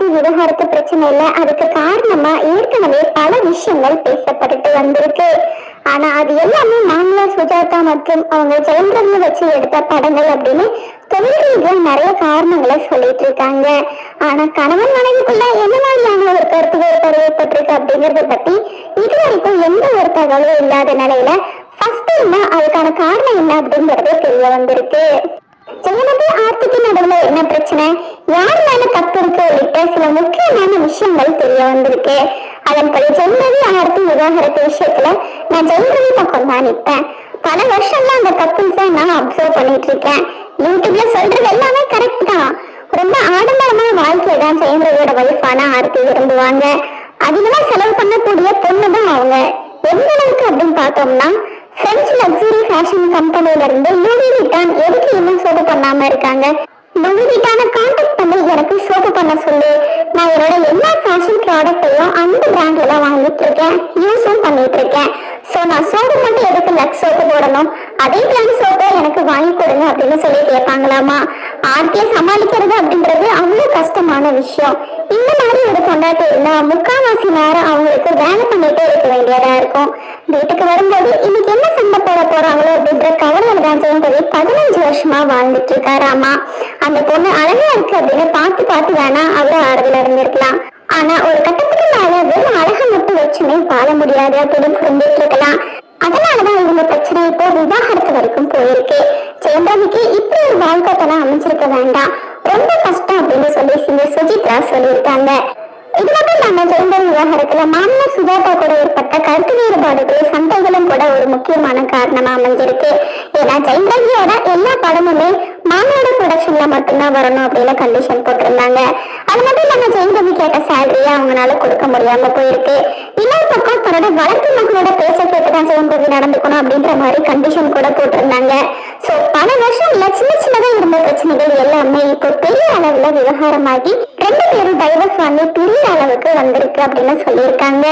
ஆர்த்தி விவகாரத்து பிரச்சனை இல்லை அதுக்கு காரணமா ஏற்கனவே பல விஷயங்கள் பேசப்பட்டுட்டு வந்திருக்கு. ஆனா அது எல்லாமே மாமியார் சுஜாதா மற்றும் அவங்க ஜெயந்திரன் வச்சு எடுத்த படங்கள் அப்படின்னு தொழில் ரீதியா நிறைய காரணங்களை சொல்லிட்டு இருக்காங்க. ஆனா கணவன் மனைவிக்குள்ள என்ன மாதிரியான ஒரு கருத்து வேறுபாடு ஏற்பட்டிருக்கு அப்படிங்கறத பத்தி இது வரைக்கும் எந்த ஒரு தகவலும் இல்லாத நிலையில ஃபர்ஸ்ட் டைம் அதுக்கான காரணம் என்ன அப்படிங்கறது தெரிய வந்திருக்கு. ஜெயலலிதா ஆர்த்திக்கு நடுவுல என்ன பிரச்சனை? யார் மேல தப்பு இருக்கு உள்ளிட்ட சில முக்கியமான விஷயங்கள் தெரிய வந்திருக்கு. அதன்படி ஜெயலலிதா ஆர்த்தி விவாகரத்து விஷயத்துல நான் ஜெயலலிதா பக்கம் தான் நிற்பேன் பல வருஷம்லாம் அந்த கப்பிள்ஸை நான் அப்சர்வ் பண்ணிட்டு இருக்கேன். யூடியூப்ல சொல்றது எல்லாமே கரெக்ட் தான். ரொம்ப ஆடம்பரமான வாழ்க்கையை தான் ஜெயந்திரவியோட வைஃபான ஆர்த்தி விரும்புவாங்க. அதிகமா செலவு பண்ணக்கூடிய பொண்ணு தான் அவங்க. எந்த அளவுக்கு அப்படின்னு பார்த்தோம்னா பிரெஞ்சு லக்ஸுரி ஃபேஷன் கம்பெனில இருந்து லூவி விட்டான் எதுக்கு இன்னும் சோப்பு பண்ணாம இருக்காங்க? லூவி விட்டான கான்டாக்ட் பண்ணி எனக்கு சோப்பு பண்ண சொல்லு. நான் என்னோட எல்லா ஃபேஷன் ப்ராடக்ட்டையும் அந்த பிராண்ட்ல தான் வாங்கிட்டு இருக்கேன். யூஸும் பண்ணிட்டு இருக்கேன். ஸோ நான் சோப்பு மட்டும் எதுக்கு லக்ஸ் சோப்பு போடணும்? அதே பிராண்ட் சோப்பை எனக்கு வாங்கி கொடுங்க அப்படின்னு சொல்லி கேட்பாங்களாமா? ஆர்த்தியை சமாளிக்கிறது அப்படின்றது அவ்வளோ கஷ்டமான விஷயம். இந்த மாதிரி ஒரு கொண்டாட்டம் இருந்தா முக்காவாசி நேரம் அவங்க வேலை பண்ணிட்டே இருக்க வேண்டியதா இருக்கும். வீட்டுக்கு வரும்போது இன்னைக்கு என்ன சண்டை போட போறாங்களோ அப்படின்ற கவலையில தான் ஜெயந்தவி பதினஞ்சு வருஷமா வாழ்ந்துட்டு இருக்காராமா அந்த பொண்ணு அழகா இருக்கு அப்படின்னு பார்த்து பார்த்து வேணா அவரு ஆறுதல இருந்திருக்கலாம். ஆனா ஒரு கட்டத்துக்கு மேல வெறும் அழகை மட்டும் வச்சுமே வாழ முடியாது அப்படின்னு புரிஞ்சிட்டு இருக்கலாம். அதனாலதான் இவங்க பிரச்சனை இப்போ விவாகரத்து வரைக்கும் போயிருக்கு. ஜெயந்தவிக்கு இப்படி ஒரு வாழ்க்கைத்தெல்லாம் அமைச்சிருக்க வேண்டாம். ரொம்ப கஷ்டம் அப்படின்னு சொல்லி சிங்க சுஜித்ரா சொல்லியிருக்காங்க. இது மட்டும் இல்லாம ஜெயந்தவி விவாகரத்துல மாமியார் சுஜாதா கூட ஏற்பட்ட கருத்து வேறுபாடுகள் சண்டைகளும் கூட ஒரு முக்கியமான காரணமா அமைஞ்சிருக்கு. ஏன்னா ஜெயந்தவியோட எல்லா படமுமே மாமனோட ப்ரொடக்ஷன்ல மட்டும்தான் வரணும் அப்படின்னு கண்டிஷன் போட்டிருந்தாங்க. அது மட்டும் இல்லாம ஜெயந்தவி கேட்ட சேலரியை அவங்களால கொடுக்க முடியாம போயிருக்கு. இன்னொரு பக்கம் தன்னோட வளர்த்து மக்களோட பேச கேட்டுதான் ஜெயந்தவி நடந்துக்கணும் அப்படின்ற மாதிரி கண்டிஷன் கூட போட்டிருந்தாங்க. சோ பல வருஷம் சின்ன சின்னதா இருந்த பிரச்சனைகள் எல்லாமே இப்போ பெரிய அளவுல விவகாரமாகி ரெண்டு பேரும் டைவர்ஸ் வாங்கி பெரிய அளவுக்கு வந்திருக்கு அப்படின்னு சொல்லியிருக்காங்க.